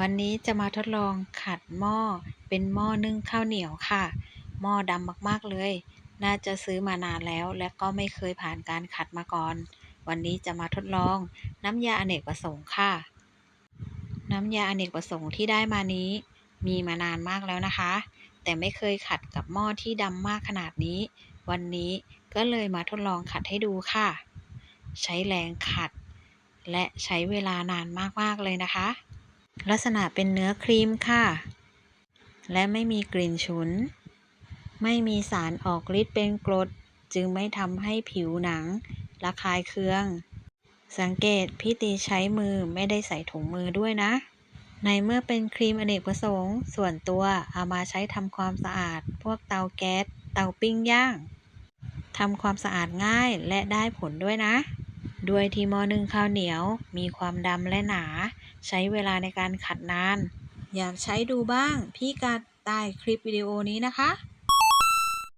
วันนี้จะมาทดลองขัดหม้อเป็นหม้อนึ่งข้าวเหนียวค่ะ หม้อดำมากๆเลย น่าจะซื้อมานานแล้ว และก็ไม่เคยผ่านการขัดมาก่อน วันนี้จะมาทดลองน้ำยาอเนกประสงค์ค่ะ น้ำยาอเนกประสงค์ที่ได้มานี้ มีมานานมากแล้วนะคะ แต่ไม่เคยขัดกับหม้อที่ดำมากขนาดนี้ วันนี้ก็เลยมาทดลองขัดให้ดูค่ะ ใช้แรงขัด และใช้เวลานานมากๆเลยนะคะ ลักษณะเป็นเนื้อครีมค่ะ และไม่มีกลิ่นฉุน ไม่มีสารออกฤทธิ์เป็นกรด จึงไม่ทำให้ผิวหนังระคายเคือง สังเกตพี่ตีใช้มือไม่ได้ใส่ถุงมือด้วยนะ ในเมื่อเป็นครีมอเนกประสงค์ ส่วนตัวเอามาใช้ทำความสะอาด พวกเตาแก๊ส เตาปิ้งย่างทำความสะอาดง่ายและได้ผลด้วยนะ ด้วยที่หม้อนึ่งข้าวเหนียวมีความดำและหนา ใช้เวลาในการขัดนาน อยากใช้ดูบ้าง พี่กัดใต้คลิปวิดีโอนี้นะคะ